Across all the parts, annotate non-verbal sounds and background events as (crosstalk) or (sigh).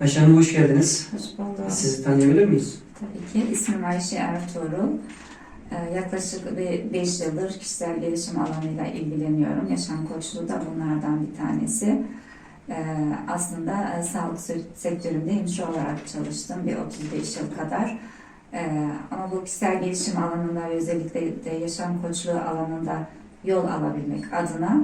Ayşe Hanım hoş geldiniz. Hoş bulduk. Sizi tanıyabilir miyiz? Tabii ki. İsmim Ayşe Ertuğrul. Ee, Yaklaşık 5 yıldır kişisel gelişim alanıyla ilgileniyorum. Yaşam koçluğu da bunlardan bir tanesi. Ee, Aslında e, sağlık sektöründe hemşire olarak çalıştım bir 35 yıl kadar. Ee, Ama bu kişisel gelişim alanında ve özellikle de yaşam koçluğu alanında yol alabilmek adına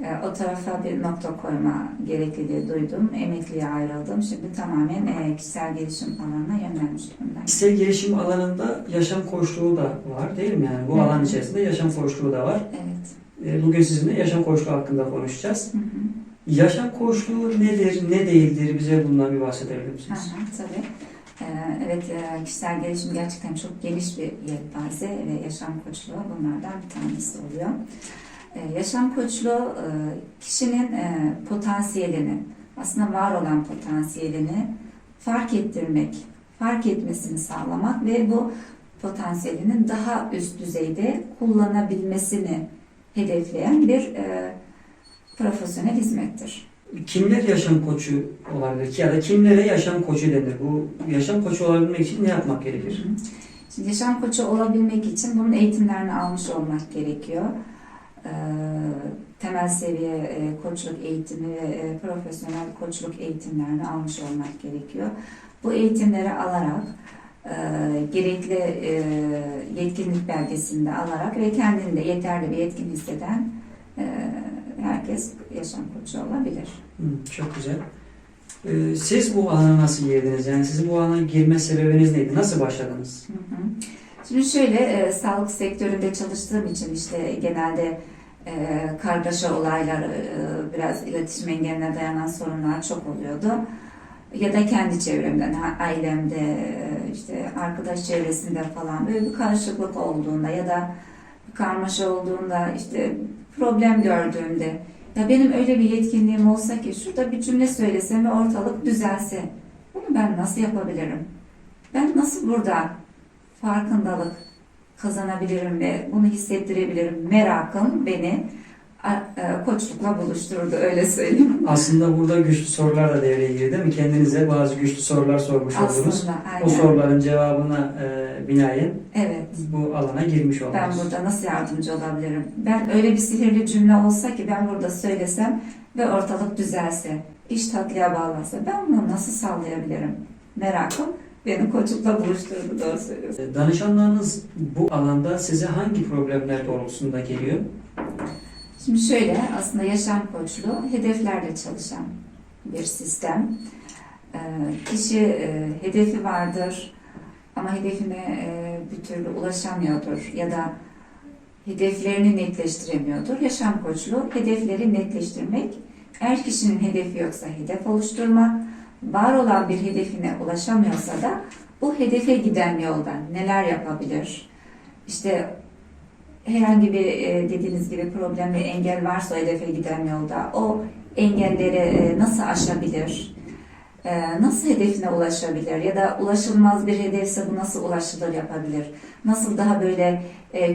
o tarafa bir nokta koyma gerekliliği duydum. Emekliye ayrıldım. Şimdi tamamen e, kişisel gelişim alanına yönlenmiş durumdayım. Kişisel gelişim alanında yaşam koçluğu da var değil mi? Yani bu Hı. alan içerisinde yaşam koçluğu da var. Evet. E, Bugün sizinle yaşam koçluğu hakkında konuşacağız. Hı hı. Yaşam koçluğu nedir, ne değildir? Bize bundan bir bahsedebilir misiniz? Aha, tabii. Evet, e, kişisel gelişim gerçekten çok geniş bir yelpaze ve yaşam koçluğu bunlardan bir tanesi oluyor. Ee, Yaşam koçluğu e, kişinin e, potansiyelini, aslında var olan potansiyelini fark ettirmek, fark etmesini sağlamak ve bu potansiyelinin daha üst düzeyde kullanabilmesini hedefleyen bir e, profesyonel hizmettir. Kimler yaşam koçu olabilir ki ya da kimlere yaşam koçu denir? Bu yaşam koçu olabilmek için ne yapmak gerekir? Şimdi yaşam koçu olabilmek için bunun eğitimlerini almış olmak gerekiyor. Ee, temel seviye e, koçluk eğitimi ve e, profesyonel koçluk eğitimlerini almış olmak gerekiyor. Bu eğitimleri alarak e, gerekli e, yetkinlik belgesini de alarak ve kendini de yeterli bir yetkin hisseden e, herkes yaşam koçu olabilir. Çok güzel. E, Siz bu alana nasıl girdiniz? Yani sizin bu alana girme sebebiniz neydi? Nasıl başladınız? Hı hı. Şimdi şöyle e, sağlık sektöründe çalıştığım için işte genelde e, kargaşa olaylar, e, biraz iletişim engeline dayanan sorunlar çok oluyordu. Ya da kendi çevremden, ailemde, e, işte arkadaş çevresinde falan böyle bir karışıklık olduğunda ya da karmaşa olduğunda işte problem gördüğümde ya benim öyle bir yetkinliğim olsa ki şurada bir cümle söylesem ve ortalık düzelse bunu ben nasıl yapabilirim? Ben nasıl burada farkındalık kazanabilirim ve bunu hissettirebilirim merakım beni e, koçlukla buluşturdu öyle söyleyeyim. Aslında burada güçlü sorular da devreye girdi değil mi? Kendinize bazı güçlü sorular sormuş oldunuz. Aslında aynen. O soruların cevabına e, binaen Evet. bu alana girmiş oldunuz. Ben burada nasıl yardımcı olabilirim? Ben öyle bir sihirli cümle olsa ki ben burada söylesem ve ortalık düzelse, iş tatlıya bağlansa ben bunu nasıl sağlayabilirim? Merakım beni koçlukla buluşturdu doğru söylüyorsun. E, Danışanlarınız bu alanda size hangi problemler doğrultusunda geliyor? Şimdi şöyle aslında yaşam koçluğu hedeflerle çalışan bir sistem. Ee, Kişi e, hedefi vardır ama hedefine e, bir türlü ulaşamıyordur ya da hedeflerini netleştiremiyordur. Yaşam koçluğu hedefleri netleştirmek, eğer kişinin hedefi yoksa hedef oluşturmak, var olan bir hedefine ulaşamıyorsa da bu hedefe giden yoldan neler yapabilir? İşte herhangi bir e, dediğiniz gibi problem ve engel varsa o hedefe giden yolda o engelleri e, nasıl aşabilir? E, Nasıl hedefine ulaşabilir? Ya da ulaşılmaz bir hedefse bu nasıl ulaşılır yapabilir? Nasıl daha böyle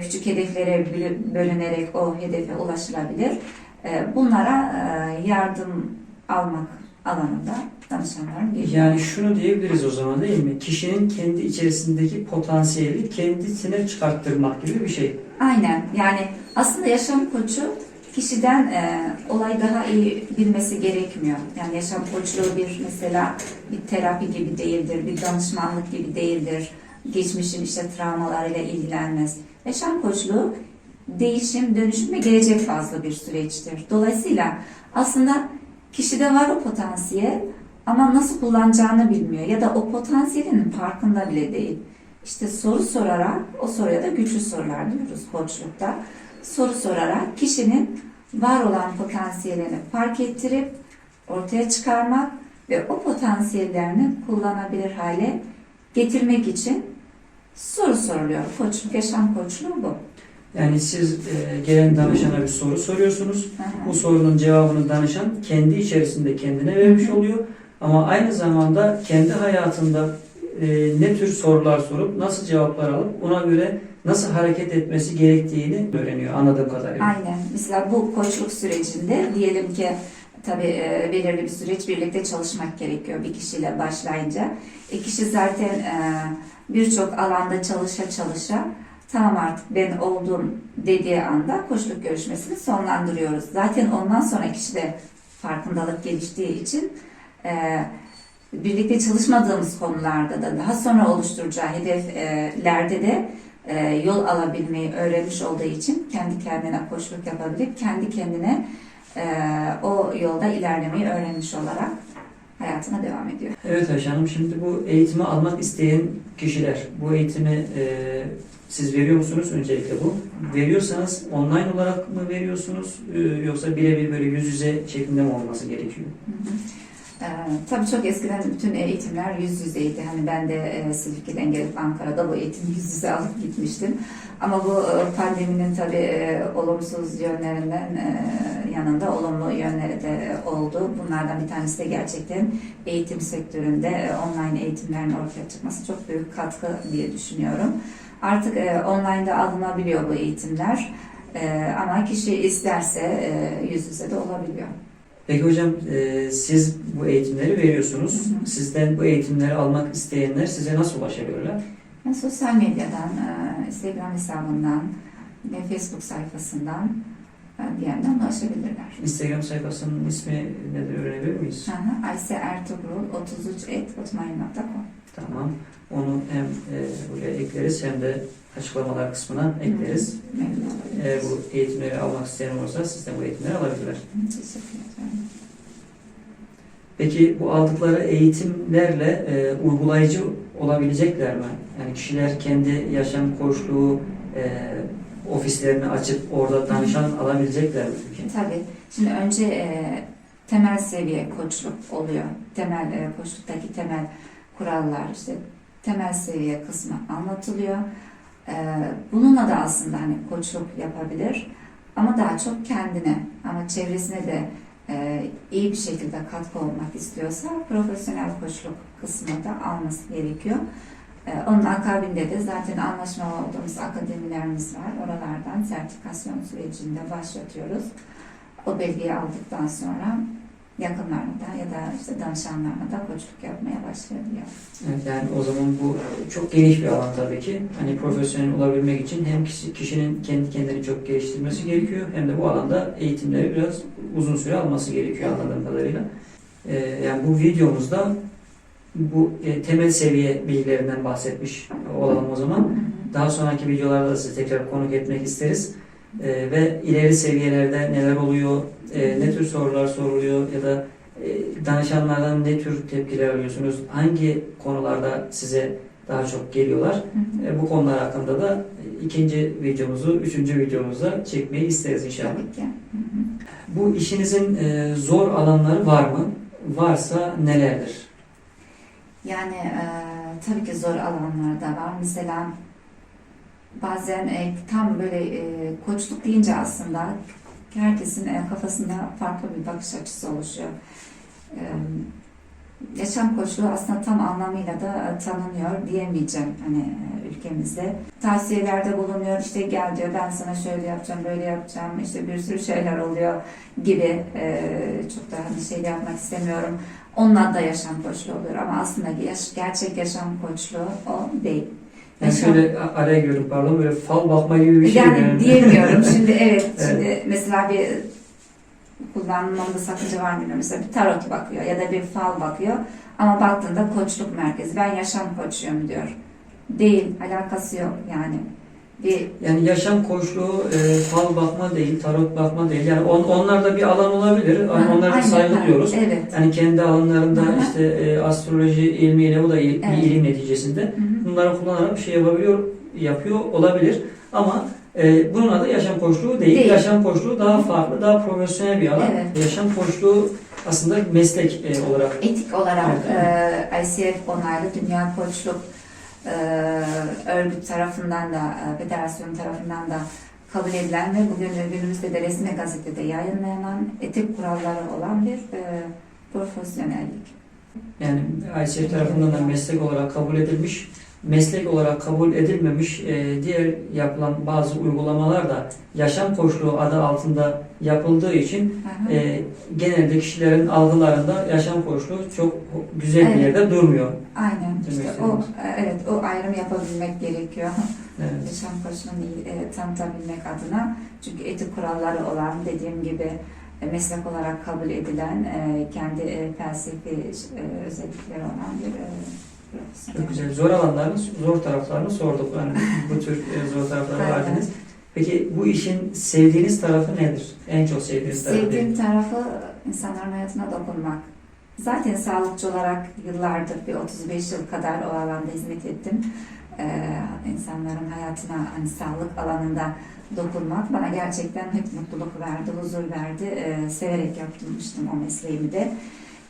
küçük hedeflere bölü- bölünerek o hedefe ulaşılabilir? Bunlara yardım almak alanında danışanlarım geliyor. Yani şunu diyebiliriz o zaman değil mi? Kişinin kendi içerisindeki potansiyeli kendisine çıkarttırmak gibi bir şey. Aynen. Yani aslında yaşam koçu kişiden e, olay daha iyi bilmesi gerekmiyor. Yani yaşam koçluğu bir mesela bir terapi gibi değildir, bir danışmanlık gibi değildir. Geçmişin işte travmalarıyla ilgilenmez. Yaşam koçluğu değişim, dönüşüm ve gelecek fazla bir süreçtir. Dolayısıyla aslında kişide var o potansiyel ama nasıl kullanacağını bilmiyor ya da o potansiyelinin farkında bile değil. İşte soru sorarak, o soruya da güçlü sorular diyoruz koçlukta. Soru sorarak kişinin var olan potansiyelini fark ettirip ortaya çıkarmak ve o potansiyellerini kullanabilir hale getirmek için soru soruluyor. Koçluk, yaşam koçluğu bu. Yani siz e, gelen danışana bir soru soruyorsunuz. Bu sorunun cevabını danışan kendi içerisinde kendine vermiş oluyor. Ama aynı zamanda kendi hayatında e, ne tür sorular sorup nasıl cevaplar alıp ona göre nasıl hareket etmesi gerektiğini öğreniyor anladığım kadarıyla. Aynen. Mesela bu koçluk sürecinde diyelim ki tabii e, belirli bir süreç birlikte çalışmak gerekiyor bir kişiyle başlayınca. E, kişi zaten e, birçok alanda çalışa çalışa tamam artık ben oldum dediği anda koçluk görüşmesini sonlandırıyoruz. Zaten ondan sonra kişide farkındalık geliştiği için e, birlikte çalışmadığımız konularda da daha sonra oluşturacağı hedeflerde de e, yol alabilmeyi öğrenmiş olduğu için kendi kendine koçluk yapabilip kendi kendine e, o yolda ilerlemeyi öğrenmiş olarak hayatına devam ediyor. Evet Ayşe Hanım, şimdi bu eğitimi almak isteyen kişiler, bu eğitimi e, siz veriyor musunuz öncelikle bu? Veriyorsanız online olarak mı veriyorsunuz e, yoksa birebir böyle yüz yüze şeklinde mi olması gerekiyor? Hı hı. Ee, tabii çok eskiden bütün eğitimler yüz yüzeydi. Hani ben de e, Silifke'den gelip Ankara'da bu eğitimi yüz yüze alıp gitmiştim. Ama bu e, pandeminin tabii e, olumsuz yönlerinden e, yanında olumlu yönleri de oldu. Bunlardan bir tanesi de gerçekten eğitim sektöründe e, online eğitimlerin ortaya çıkması çok büyük katkı diye düşünüyorum. Artık e, online'da alınabiliyor bu eğitimler. E, ama kişi isterse e, yüz yüze de olabiliyor. Peki hocam e, siz bu eğitimleri veriyorsunuz. Hı hı. Sizden bu eğitimleri almak isteyenler size nasıl ulaşabilirler? Yani sosyal medyadan, e, Instagram hesabından ve Facebook sayfasından e, bir yerden ulaşabilirler. Instagram sayfasının ismi nedir öğrenebilir miyiz? Hı hı. Ayşe Ertuğrul 33.hotmail.com Tamam. Onu hem e, buraya ekleriz hem de açıklamalar kısmına ekleriz. Memnun olabiliriz. Eğer bu eğitimleri almak isteyen olursa sizden bu eğitimleri alabilirler. Hı, Teşekkür ederim. Peki bu aldıkları eğitimlerle e, uygulayıcı olabilecekler mi? Yani kişiler kendi yaşam koçluğu e, ofislerini açıp orada danışan alabilecekler mi peki? Tabii. Şimdi önce e, temel seviye koçluk oluyor. Temel e, koçluktaki temel kurallar işte temel seviye kısmı anlatılıyor. E, bununla da aslında hani koçluk yapabilir ama daha çok kendine ama çevresine de e, iyi bir şekilde katkı olmak istiyorsa profesyonel koçluk kısmını da alması gerekiyor. E, onun akabinde de zaten anlaşmalı olduğumuz akademilerimiz var. Oralardan sertifikasyon sürecinde başlatıyoruz. O belgeyi aldıktan sonra yakınlarına da ya da işte danışanlarına da koçluk yapmaya başlayabiliyor. Evet, yani o zaman bu çok geniş bir alan tabii ki. Hani profesyonel olabilmek için hem kişi, kişinin kendi kendini çok geliştirmesi gerekiyor hem de bu alanda eğitimleri biraz uzun süre alması gerekiyor anladığım kadarıyla. Ee, yani bu videomuzda bu e, temel seviye bilgilerinden bahsetmiş olalım o zaman. Daha sonraki videolarda da sizi tekrar konuk etmek isteriz. Ee, ve ileri seviyelerde neler oluyor, e, ne tür sorular soruluyor ya da e, danışanlardan ne tür tepkiler alıyorsunuz, hangi konularda size daha çok geliyorlar. Hı hı. E, bu konular hakkında da ikinci videomuzu, üçüncü videomuzda çekmeyi isteriz inşallah. Tabii ki. Hı hı. Bu işinizin e, zor alanları var mı? Varsa nelerdir? Yani e, tabii ki zor alanlar da var. Mesela bazen e, tam böyle e, koçluk deyince aslında herkesin e, kafasında farklı bir bakış açısı oluşuyor. E, yaşam koçluğu aslında tam anlamıyla da e, tanınıyor diyemeyeceğim hani e, ülkemizde. Tavsiyelerde bulunuyor işte gel diyor ben sana şöyle yapacağım böyle yapacağım işte bir sürü şeyler oluyor gibi e, çok da hani şey yapmak istemiyorum. Adı da yaşam koçluğu oluyor ama aslında gerçek yaşam koçluğu o değil. Yani Yaşam- şöyle araya giriyorum pardon, böyle fal bakma gibi bir şey. yani diyemiyorum. Şimdi (laughs) evet, Evet. şimdi mesela bir kullanmamda sakınca var mı bilmiyorum. Mesela bir tarot bakıyor ya da bir fal bakıyor. Ama baktığında koçluk merkezi. Ben yaşam koçuyum diyor. Değil, alakası yok yani. Bir Yani yaşam koçluğu e, fal bakma değil, tarot bakma değil. Yani on, onlar da bir alan olabilir. ama Onlara da saygı duyuyoruz. Evet. Yani kendi alanlarında hı. işte e, astroloji ilmiyle bu da il- Evet. bir ilim neticesinde. Hı hı. Bunları kullanarak bir şey yapabiliyor, yapıyor olabilir. Ama e, bunun adı yaşam koçluğu değil. Değil. Yaşam koçluğu daha farklı, daha profesyonel bir alan. Evet. Yaşam koçluğu aslında meslek e, olarak. Etik olarak Evet. e, ICF onaylı Dünya Koçluk örgüt tarafından da, e, federasyon tarafından da kabul edilen ve bugün günümüzde de resmi gazetede yayınlanan etik kuralları olan bir e, profesyonellik. Yani ICF tarafından da meslek olarak kabul edilmiş, meslek olarak kabul edilmemiş e, diğer yapılan bazı uygulamalar da yaşam koçluğu adı altında yapıldığı için e, genelde kişilerin algılarında yaşam koçluğu çok güzel bir Evet. yerde durmuyor. Aynen. Demek İşte o evet o ayrım yapabilmek gerekiyor. (laughs) Evet. Yaşam koçluğunu e, tanıtabilmek adına. Çünkü etik kuralları olan dediğim gibi e, meslek olarak kabul edilen e, kendi e, felsefi e, özellikleri olan bir e. Çok güzel. Zor alanlarını, zor taraflarını sorduk. Yani bu tür e, zor tarafları Aynen. verdiniz. Peki bu işin sevdiğiniz tarafı nedir? En çok sevdiğiniz tarafı? Sevdiğim tarafı insanların hayatına dokunmak. Zaten sağlıkçı olarak yıllardır bir 35 yıl kadar o alanda hizmet ettim. Ee, insanların hayatına hani sağlık alanında dokunmak bana gerçekten hep mutluluk verdi, huzur verdi. Ee, severek yapmıştım o mesleğimi de.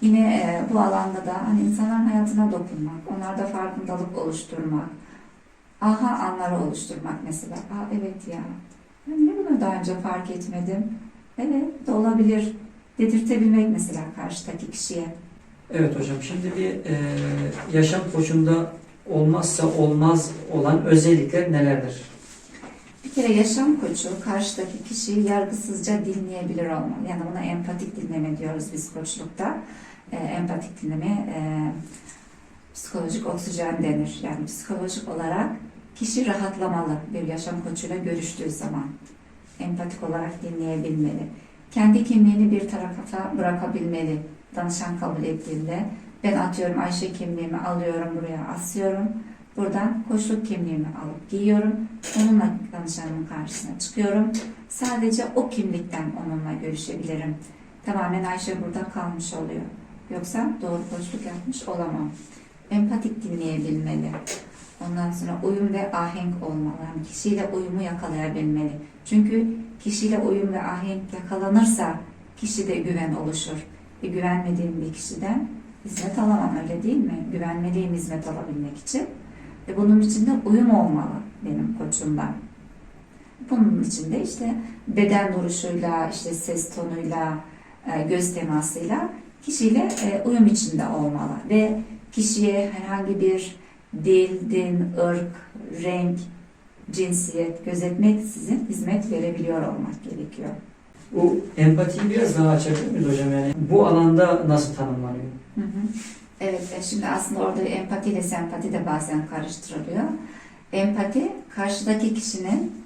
Yine e, bu alanda da hani insanların hayatına dokunmak, onlarda farkındalık oluşturmak, aha anları oluşturmak mesela. Aa evet ya, ben ne bunu daha önce fark etmedim. Evet de olabilir dedirtebilmek mesela karşıdaki kişiye. Evet hocam. Şimdi bir e, yaşam koçunda olmazsa olmaz olan özellikler nelerdir? Bir kere yaşam koçu karşıdaki kişiyi yargısızca dinleyebilir olmalı. Yani buna empatik dinleme diyoruz biz koçlukta. E, empatik dinleme e, psikolojik oksijen denir. Yani psikolojik olarak kişi rahatlamalı bir yaşam koçuyla görüştüğü zaman. Empatik olarak dinleyebilmeli. Kendi kimliğini bir tarafa bırakabilmeli. Danışan kabul ettiğinde ben atıyorum Ayşe kimliğimi alıyorum buraya asıyorum. Buradan koçluk kimliğimi alıp giyiyorum. Onunla danışanımın karşısına çıkıyorum. Sadece o kimlikten onunla görüşebilirim. Tamamen Ayşe burada kalmış oluyor. Yoksa doğru koçluk yapmış olamam. Empatik dinleyebilmeli. Ondan sonra uyum ve ahenk olmalı. Yani kişiyle uyumu yakalayabilmeli. Çünkü kişiyle uyum ve ahenk yakalanırsa kişide güven oluşur. E, güvenmediğim bir kişiden hizmet alamam öyle değil mi? Güvenmeliyim hizmet alabilmek için. Ve bunun için de uyum olmalı benim koçumdan. Bunun için de işte beden duruşuyla, işte ses tonuyla, e, göz temasıyla kişiyle e, uyum içinde olmalı. Ve kişiye herhangi bir dil, din, ırk, renk, cinsiyet gözetmeksizin hizmet verebiliyor olmak gerekiyor. Bu empatiyi biraz daha açabilir miyiz hocam? Yani bu alanda nasıl tanımlanıyor? Hı hı. Evet, e, şimdi aslında orada empati ile sempati de bazen karıştırılıyor. Empati, karşıdaki kişinin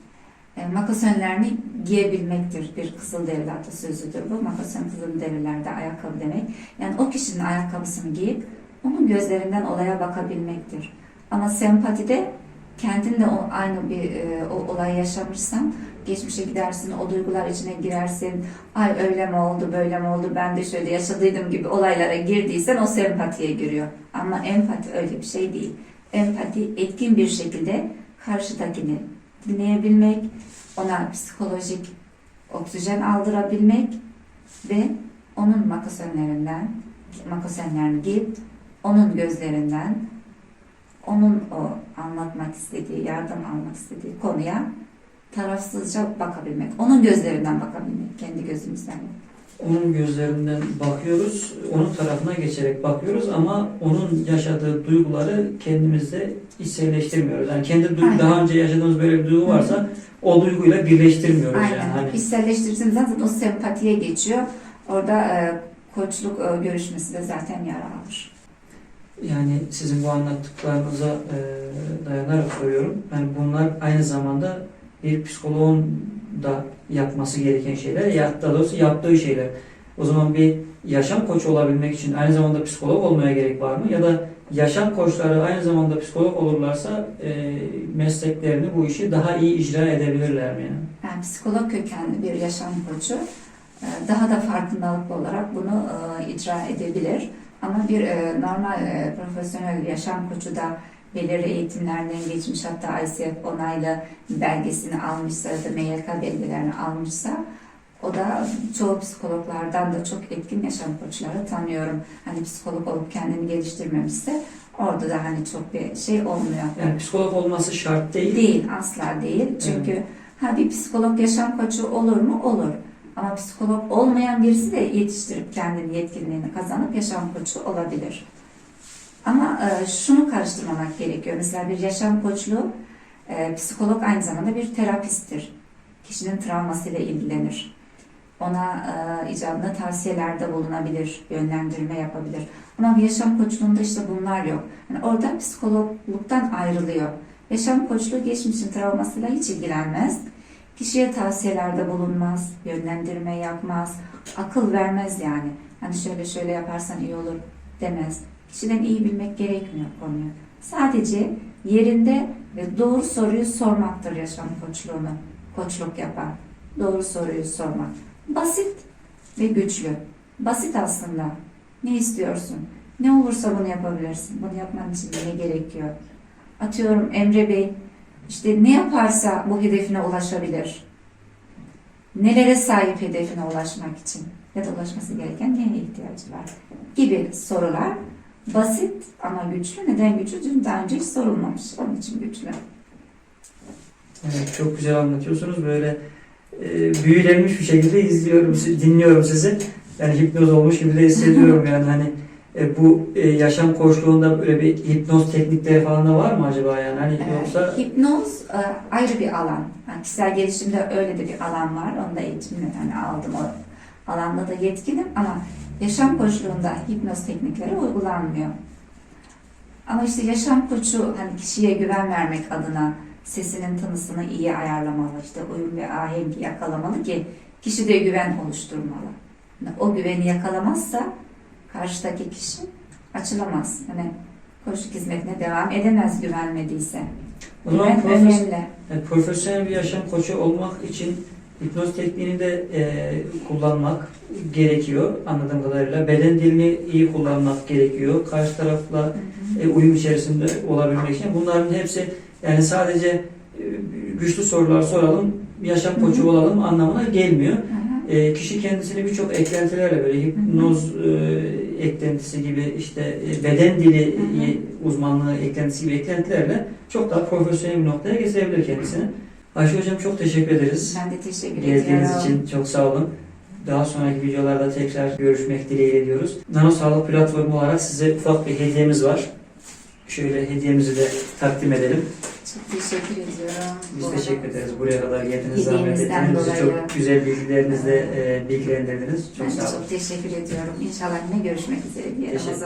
e, makasönlerini giyebilmektir. Bir Kızılderili atasözüdür bu. Makasön Kızılderililerde ayakkabı demek. Yani o kişinin ayakkabısını giyip onun gözlerinden olaya bakabilmektir. Ama sempatide kendin de o, aynı bir e, o olayı yaşamışsan geçmişe gidersin, o duygular içine girersin. Ay öyle mi oldu, böyle mi oldu, ben de şöyle yaşadıydım gibi olaylara girdiysen o sempatiye giriyor. Ama empati öyle bir şey değil. Empati etkin bir şekilde karşıdakini dinleyebilmek, ona psikolojik oksijen aldırabilmek ve onun makasönlerinden, makasönlerini giyip onun gözlerinden onun o anlatmak istediği, yardım almak istediği konuya tarafsızca bakabilmek. Onun gözlerinden bakabilmek, kendi gözümüzden. Onun gözlerinden bakıyoruz, onun tarafına geçerek bakıyoruz ama onun yaşadığı duyguları kendimizde içselleştirmiyoruz. Yani kendi duygu, Aynen. daha önce yaşadığımız böyle bir duygu varsa o duyguyla birleştirmiyoruz Aynen. yani. Hani İçselleştirdiğimiz zaten o sempatiye geçiyor. Orada e, koçluk e, görüşmesi de zaten yer alır. Yani sizin bu anlattıklarınıza e, dayanarak soruyorum. Yani bunlar aynı zamanda bir psikoloğun da yapması gereken şeyler, ya daha doğrusu yaptığı şeyler. O zaman bir yaşam koçu olabilmek için aynı zamanda psikolog olmaya gerek var mı? Ya da yaşam koçları aynı zamanda psikolog olurlarsa e, mesleklerini, bu işi daha iyi icra edebilirler mi? Yani? Yani psikolog kökenli bir yaşam koçu e, daha da farkındalıklı olarak bunu e, icra edebilir. Ama bir e, normal e, profesyonel yaşam koçu da belirli eğitimlerden geçmiş hatta ICF onaylı belgesini almışsa ya da MYK belgelerini almışsa o da çoğu psikologlardan da çok etkin yaşam koçları tanıyorum. Hani psikolog olup kendini geliştirmemişse orada da hani çok bir şey olmuyor. Yani psikolog olması şart değil. Değil, asla değil. Çünkü ha bir psikolog yaşam koçu olur mu? Olur. Ama psikolog olmayan birisi de yetiştirip kendini yetkinliğini kazanıp yaşam koçu olabilir. Ama e, şunu karıştırmamak gerekiyor. Mesela bir yaşam koçluğu, e, psikolog aynı zamanda bir terapisttir. Kişinin travmasıyla ilgilenir. ona e, icabında tavsiyelerde bulunabilir, yönlendirme yapabilir. Ama yaşam koçluğunda işte bunlar yok. Yani orada psikologluktan ayrılıyor. Yaşam koçluğu geçmişin travmasıyla hiç ilgilenmez. Kişiye tavsiyelerde bulunmaz, yönlendirme yapmaz, akıl vermez yani. Hani şöyle şöyle yaparsan iyi olur demez. Kişiden iyi bilmek gerekmiyor konuyu. Sadece yerinde ve doğru soruyu sormaktır yaşam koçluğunu. Koçluk yapan. Doğru soruyu sormak. Basit ve güçlü. Basit aslında. Ne istiyorsun? Ne olursa bunu yapabilirsin. Bunu yapman için ne gerekiyor? Atıyorum Emre Bey işte ne yaparsa bu hedefine ulaşabilir. Nelere sahip hedefine ulaşmak için ya da ulaşması gereken neye ihtiyacı var gibi sorular basit ama güçlü. Neden güçlü? Çünkü daha önce hiç sorulmamış. Onun için güçlü. Evet, çok güzel anlatıyorsunuz. Böyle e, büyülenmiş bir şekilde izliyorum, dinliyorum sizi. Yani hipnoz olmuş gibi de hissediyorum (laughs) yani hani e, bu e, yaşam koçluğunda böyle bir hipnoz teknikleri falan da var mı acaba yani hani yoksa hipnoz e, ayrı bir alan. Yani kişisel gelişimde öyle de bir alan var. Onu da eğitimini yani aldım. O alanda da yetkinim ama yaşam koçluğunda hipnoz teknikleri uygulanmıyor. Ama işte yaşam koçu hani kişiye güven vermek adına sesinin tınısını iyi ayarlamalı. işte uyum ve ahengi yakalamalı ki kişide güven oluşturmalı. Yani o güveni yakalamazsa karşıdaki kişi açılamaz. Hani koçluk hizmetine devam edemez güvenmediyse. o zaman Güven profes- önemli. yani profesyonel bir yaşam koçu olmak için hipnoz tekniğini de e, kullanmak gerekiyor anladığım kadarıyla. Beden dilini iyi kullanmak gerekiyor. Karşı tarafla e, uyum içerisinde olabilmek için. Bunların hepsi yani sadece e, güçlü sorular soralım, yaşam koçu olalım anlamına gelmiyor. E, kişi kendisini birçok eklentilerle böyle hipnoz e, eklentisi gibi işte e, beden dili e, uzmanlığı eklentisi gibi eklentilerle çok daha profesyonel bir noktaya getirebilir kendisini. Ayşe Hocam çok teşekkür ederiz. Ben de teşekkür Geldiğiniz ediyorum. için çok sağ olun. Daha sonraki videolarda tekrar görüşmek dileğiyle diyoruz. Nano Sağlık Platformu olarak size ufak bir hediyemiz var. Şöyle hediyemizi de takdim edelim. Teşekkür ediyorum. Biz teşekkür ederiz. Buraya kadar geldiniz, zahmet ettiniz. Bizi dolayı. çok güzel bilgilerinizle e, bilgilendirdiniz. Ben Çok de sağ olun. çok teşekkür ediyorum. İnşallah yine görüşmek üzere diyelim. o Teşekkür- zaman.